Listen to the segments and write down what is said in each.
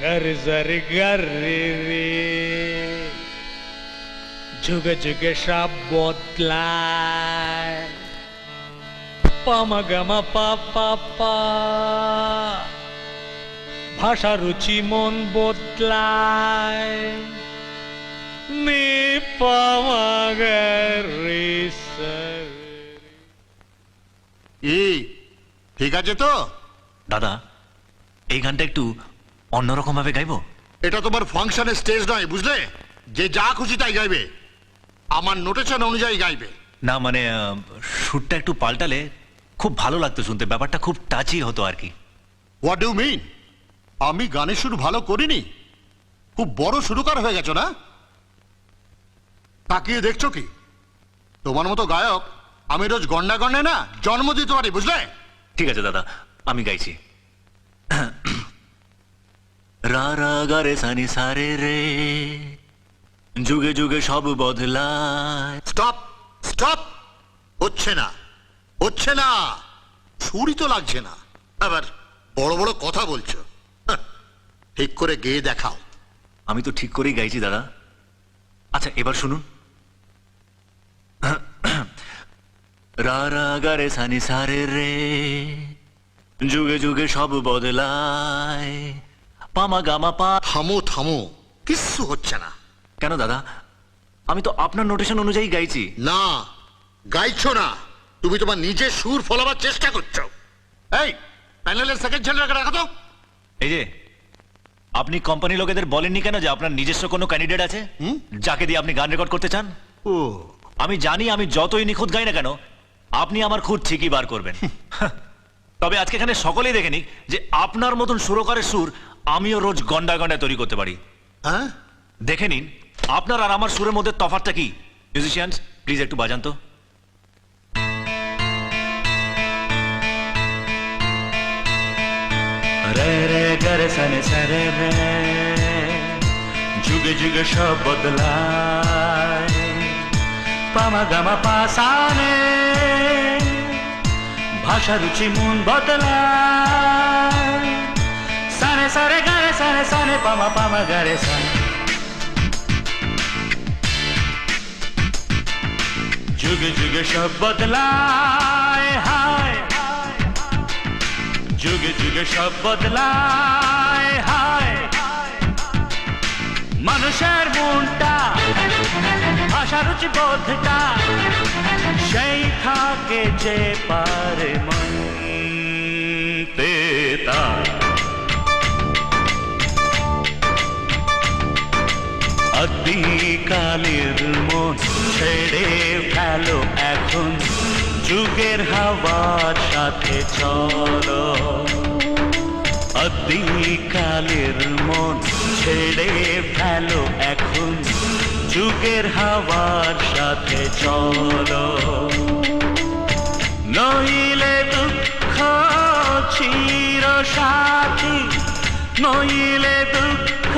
গরি জরি গরি রে যুগে যুগে সব বদলায় পামাগামা পা পা পা ভাষা রুচি মন বদলায় নি ঠিক আছে তো? দাদা এই গানটা একটু অন্যরকম ভাবে গাইবো? এটা তোমার ফাংশনের স্টেজ নয় বুঝলে? যে যা খুশি তাই গাইবে। আমার নোটেশন অনুযায়ী গাইবে। না মানে সুরটা একটু পাল্টালে খুব ভালো লাগতো শুনতে ব্যাপারটা খুব টাচি হতো আর কি। হোয়াট ডু মিন আমি গানের সুর ভালো করিনি? খুব বড় সুরকার হয়ে গেছো না? তাকিয়ে দেখছ কি? তোমার মতো গায়ক আমি রোজ গন্ডা গন্ডে না জন্ম দিতে পারি বুঝলে? ঠিক আছে দাদা আমি গাইছি। রা রা গা রে সানি সারে রে। যুগে যুগে সব বদলায়। Stop stop! হচ্ছে না হচ্ছে না। সুরই তো লাগছে না। আবার বড় বড় কথা বলছো। ঠিক করে গেয়ে দেখাও। আমি তো ঠিক করেই গাইছি দাদা। আচ্ছা এবার শুনুন। রা রা গা রে সানি সারে রে। যুগে যুগে সব বদলায়। পামা গামা পা থামো থামো। কিচ্ছু হচ্ছে না। কেন দাদা? আমি তো আপনার নোটেশন অনুযায়ী গাইছি। না গাইছো না। তুমি তোমার নিজের সুর ফলাবার চেষ্টা করছ। এই প্যানেলের সেকেন্ড ছেলেটাকে রাখো তো। এই যে আপনি কোম্পানি লোকেদের বলেননি কেন যে আপনার নিজস্ব কোনো ক্যান্ডিডেট আছে? হুম? যাকে দিয়ে আপনি গান রেকর্ড করতে চান? ও। আমি জানি আমি যতই নিখুঁত গাই না কেন আপনি আমার খুঁত ঠিকই বার করবেন। তবে আজকে এখানে সকলেই দেখে নিক যে আপনার মতন সুরকারের সুর আমিও রোজ গন্ডা গন্ডায় তৈরি করতে পারি। হ্যাঁ? দেখে নিন আপনার আর আমার সুরের মধ্যে তফাৎটা কি? মিউজিশিয়ানস প্লিজ একটু বাজান তো। রে রে গরে সনে সরে রে যুগে যুগে সব বদলায়। পামা গামা পাসানে ভাষা রুচি মন বদলায়। সানে পামা পামা গারে সানে যুগে যুগে সব বদলায়, হায় যুগে যুগে সব বদলায়, হায় মানুষের মনটা ভাষা রুচি বোধটা, সেই থাকে যে পারে আদিকালের মন ছেড়ে ফেলো এখন। যুগের হাওয়ার সাথে চলো। আদিকালের মন ছেড়ে ফেলো এখন। যুগের হাওয়ার সাথে চলো। নইলে দুঃখ চির সাথী নইলে দুঃখ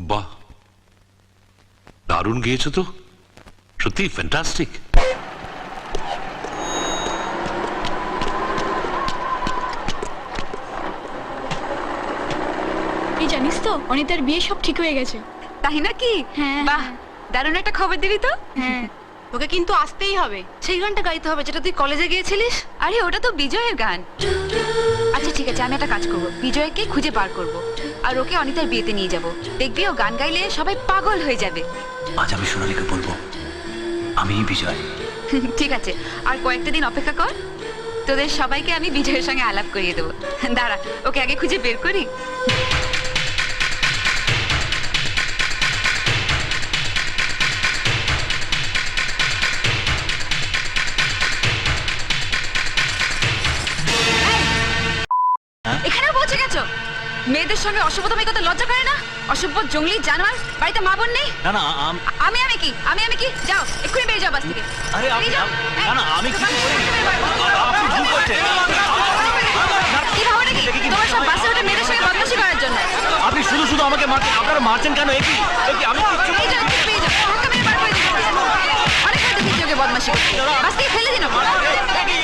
বাহ। দারুণ গিয়েছো তো। সত্যি ফ্যান্টাস্টিক এই জানিস তো অনিতার বিয়ে সব ঠিক হয়ে গেছে। তাই নাকি? হ্যাঁ, বাহ। দারুণ একটা খবর দিলি তো। হ্যাঁ। তোকে কিন্তু আসতেই হবে। সেই গানটা গাইতে হবে যেটা তুই কলেজে গিয়েছিলিস। আরে ওটা তো বিজয়ের গান। আচ্ছা ঠিক আছে আমি একটা কাজ করব। বিজয়কে খুঁজে বার করব। আর ওকে অনিতার বিয়েতে নিয়ে যাব। দেখবি ও গান গাইলে সবাই পাগল হয়ে যাবে। আজ আমি সোনালীকে বলব আমি বিজয়। ঠিক আছে আর কয়েকটা দিন অপেক্ষা কর। তোদের সবাইকে আমি বিজয়ের সঙ্গে আলাপ করিয়ে দেবো। দাঁড়া ওকে আগে খুঁজে বের করি। মেয়েদের সঙ্গে অসভ্যতামি কথা লজ্জা করে না? অসভ্য জঙ্গলি জানোয়ার বাড়িতে মা বোন নেই? না না আমি আমি কি? আমি আমি কি? যাও এক্ষুনি বেরিয়ে যাও বাস থেকে। আরে আমি না না আমি কি আপনি ভুল করছেন। কি ভাবো নাকি? তোমার সব বাসে ওঠে মেয়েদের সঙ্গে বদমাশি করার জন্য। আপনি শুধু শুধু আমাকে মারছেন। আপনারা মারছেন কেন? একি একি আমি কিচ্ছু বেরিয়ে যাও বেরিয়ে যাও। আমাকে মেরে বার করে দিন অনেক হয়তো বদমাশি বাস থেকে ফেলে দিন আমাকে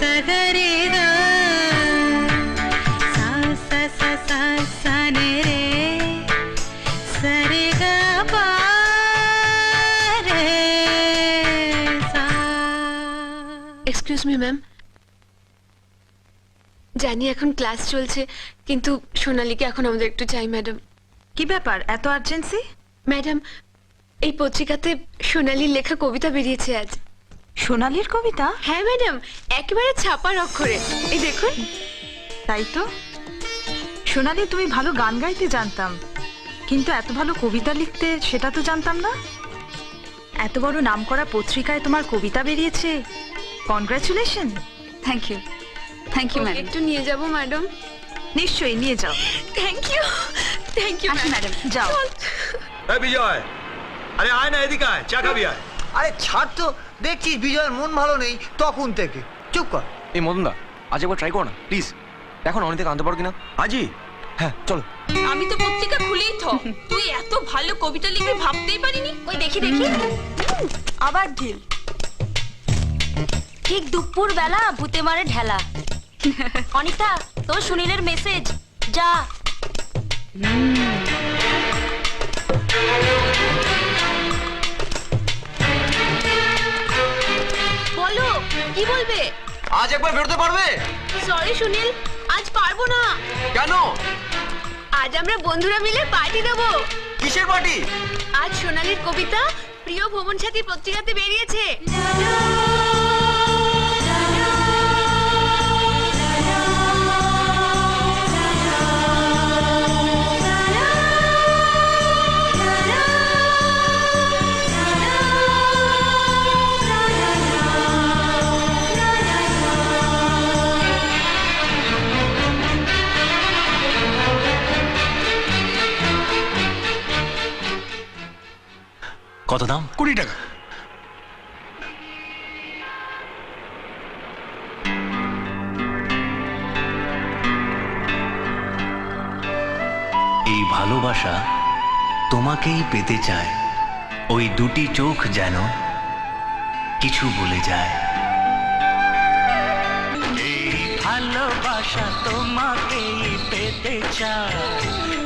Sagarida এক্সকিউজ মি ম্যাম জানি এখন ক্লাস চলছে কিন্তু সোনালীকে এখন আমাদের একটু চাই ম্যাডাম কি ব্যাপার? এত আর্জেন্সি ম্যাডাম এই পত্রিকাতে সোনালীর লেখা কবিতা বেরিয়েছে আজ। সোনালির কবিতা? হ্যাঁ ম্যাডাম একেবারে ছাপার অক্ষরে। এই দেখুন। তাই তো? সোনালি তুমি ভালো গান গাইতে জানতাম। কিন্তু এত ভালো কবিতা লিখতে সেটা তো জানতাম না। এত বড় নামকরা পত্রিকায় তোমার কবিতা বেরিয়েছে। Congratulation thank you thank you madam একটু নিয়ে যাব ম্যাডাম নিশ্চয়ই নিয়ে যাও। Thank you thank you madam যাও। এই বিজয়! আরে আয় না এদিকে আয় চা খাবি আয়। আরে ছাড় তো। দেখছিস বিজয়ের মন ভালো নেই তখন থেকে। চুপ কর। এই মদনদা আজ একবার ট্রাই কর না প্লিজ এখন অনেক আনতে পারো কিনা। আজি হ্যাঁ চলো। আমি তো পত্রিকা খুলেই থ। তুই এত ভালো কবিতা লিখবি ভাবতেই পারিনি? ওই দেখি দেখি। আবার ঢিল। ঠিক দুপুর বেলা ভূতে মারে ঢেলা। অনিতা তোর সুনীলের মেসেজ যা। বলো কি বলবে? আজ একবার বেরোতে পারবে? সরি সুনীল আজ পারব না। কেন? আজ আমরা বন্ধুরা মিলে পার্টি দেব। কিসের পার্টি আজ সোনালীর কবিতা প্রিয় ভ্রমণ সাথী পত্রিকাতে বেরিয়েছে। কত দাম? কুড়ি টাকা। এই ভালোবাসা তোমাকেই পেতে চায়। ওই দুটি চোখ যেন কিছু বলে যায়। এই ভালোবাসা তোমাকেই পেতে চায়।